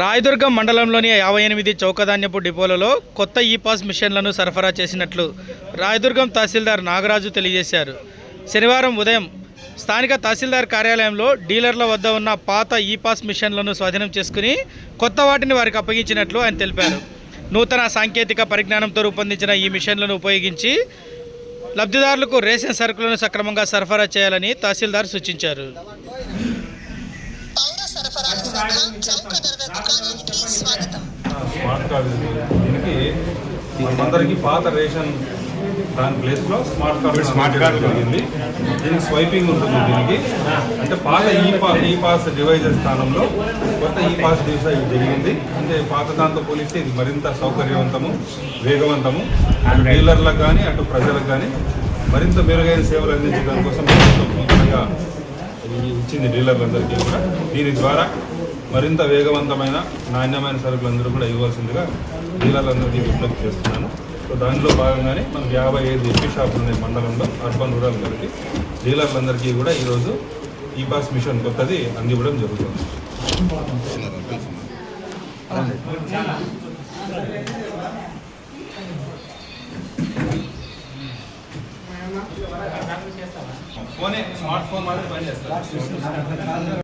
రాయదుర్గం మండలంలోని యాభై ఎనిమిది చౌకధాన్యపు డిపోలలో కొత్త ఈ పాస్ మిషన్లను సరఫరా చేసినట్లు రాయదుర్గం తహసీల్దార్ నాగరాజు తెలియజేశారు. శనివారం ఉదయం స్థానిక తహసీల్దార్ కార్యాలయంలో డీలర్ల వద్ద ఉన్న పాత ఈ పాస్ మిషన్లను స్వాధీనం చేసుకుని కొత్త వాటిని వారికి అప్పగించినట్లు ఆయన తెలిపారు. నూతన సాంకేతిక పరిజ్ఞానంతో రూపొందించిన ఈ మిషన్లను ఉపయోగించి లబ్ధిదారులకు రేషన్ సరుకులను సక్రమంగా సరఫరా చేయాలని తహసీల్దార్ సూచించారు. కార్డు. దీనికి మనమందరికీ పాత రేషన్ దాని ప్లేస్లో స్మార్ట్ కార్డు స్మార్ట్ కార్డు జరిగింది. దీనికి స్వైపింగ్ ఉంటుంది దీనికి. అంటే పాత ఈ పాస్ ఈ పాస్ డివైజర్ స్థానంలో కొత్త ఈ పాస్ డివైస్ జరిగింది. అంటే పాత దాంతో పోలిస్తే ఇది మరింత సౌకర్యవంతము వేగవంతము. అటు డీలర్లకు కానీ అటు ప్రజలకు కానీ మరింత మెరుగైన సేవలు అందించడం కోసం ఇచ్చింది డీలర్లందరికీ కూడా. దీని ద్వారా మరింత వేగవంతమైన నాణ్యమైన సరుకులు అందరూ కూడా ఇవ్వాల్సిందిగా డీలర్లందరికీ విజ్ఞప్తి చేస్తున్నాను. సో దానిలో భాగంగానే మనకు యాభై ఐదు ఎక్కి షాపులు ఉన్నాయి మండలంలో అర్బన్ రూరల్ కలిపి డీలర్లందరికీ కూడా ఈరోజు ఈ పాస్ మిషన్ కొత్తది అందివ్వడం జరుగుతుంది. ఫోనే స్మార్ట్ ఫోన్ మాత్రం పనిచేస్తారు